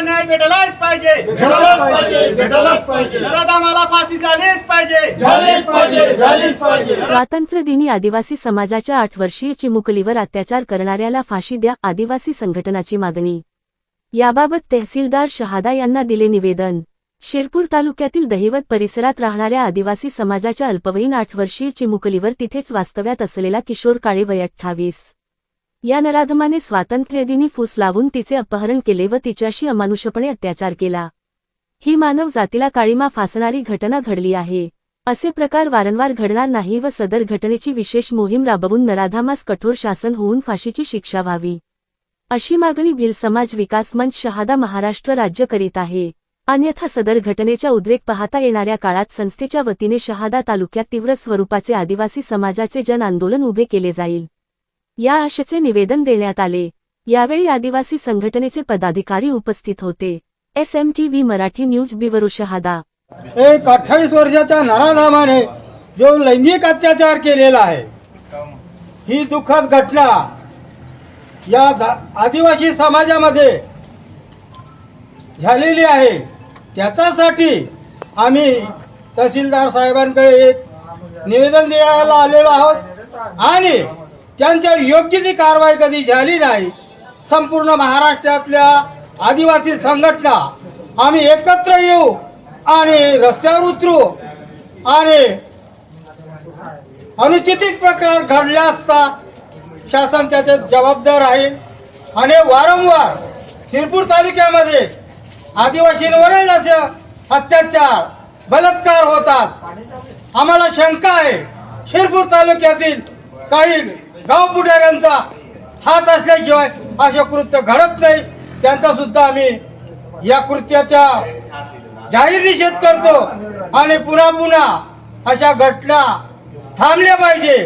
न्याय भेटलाच पाहिजे. फाशी झालीच पाहिजे. स्वातंत्र्य दिनी आदिवासी समाजाच्या आठ वर्षीय चिमुकलीवर अत्याचार करणाऱ्याला फाशी द्या आदिवासी संघटनाची मागणी. याबाबत तहसीलदार शहादा यांना दिले निवेदन. शिरपूर तालुक्यातील दहिवत परिसरात राहणाऱ्या आदिवासी समाजाच्या अल्पवयीन आठ वर्षीय चिमुकलीवर तिथेच वास्तव्यात असलेला किशोर काळे वय अठ्ठावीस. या नराधमाने स्वातंत्र्यदिनी फूस लावून तिचे अपहरण केले व तिच्याशी अमानुषपणे अत्याचार केला. ही मानव जातीला काळीमा फासणारी घटना घडली आहे. असे प्रकार वारंवार घडणार नाही व सदर घटनेची विशेष मोहीम राबवून नराधामास कठोर शासन होऊन फाशीची शिक्षा व्हावी. अशी मागणी भिल समाज विकास मंच शहादा महाराष्ट्र राज्य करीत आहे. अन्यथा सदर घटनेच्या उद्रेक पाहता येणाऱ्या काळात संस्थेच्या वतीने शहादा तालुक्यात तीव्र स्वरूपाचे आदिवासी समाजाचे जन आंदोलन उभे केले जाईल. या आशेचे निवेदन देण्यात आले. यावेळी आदिवासी संघटनेचे पदाधिकारी उपस्थित होते. S M T V Marathi news बिवरू Shahada. एक अठ्ठावीस वर्षाच्या नराधामाने जो लैंगिक अत्याचार केलेला आहे ही दुःखद घटना या आदिवासी समाजामध्ये झालेली आहे. त्याच्यासाठी आम्ही तहसीलदार साहेबांकडे एक निवेदन द्यायला आलेलो आहोत आणि त्यांच्यावर योग्य ती कारवाई कधी झाली नाही संपूर्ण महाराष्ट्रातल्या आदिवासी संघटना आम्ही एकत्र येऊ आणि रस्त्यावर उतरू आणि अनुचित प्रकार घडला असता शासन त्याचे जबाबदार आहे. आणि वारंवार शिरपूर तालुक्यामध्ये आदिवासींवरील असे अत्याचार बलात्कार होतात. आम्हाला शंका आहे शिरपूर तालुक्यातील काही गाव पुढाऱ्यांचा हात असल्याशिवाय असे कृत्य घडत नाही. त्यांचा सुद्धा आम्ही या कृत्याच्या जाहीर निषेध करतो आणि पुन्हा पुन्हा अशा घटना थांबल्या पाहिजे.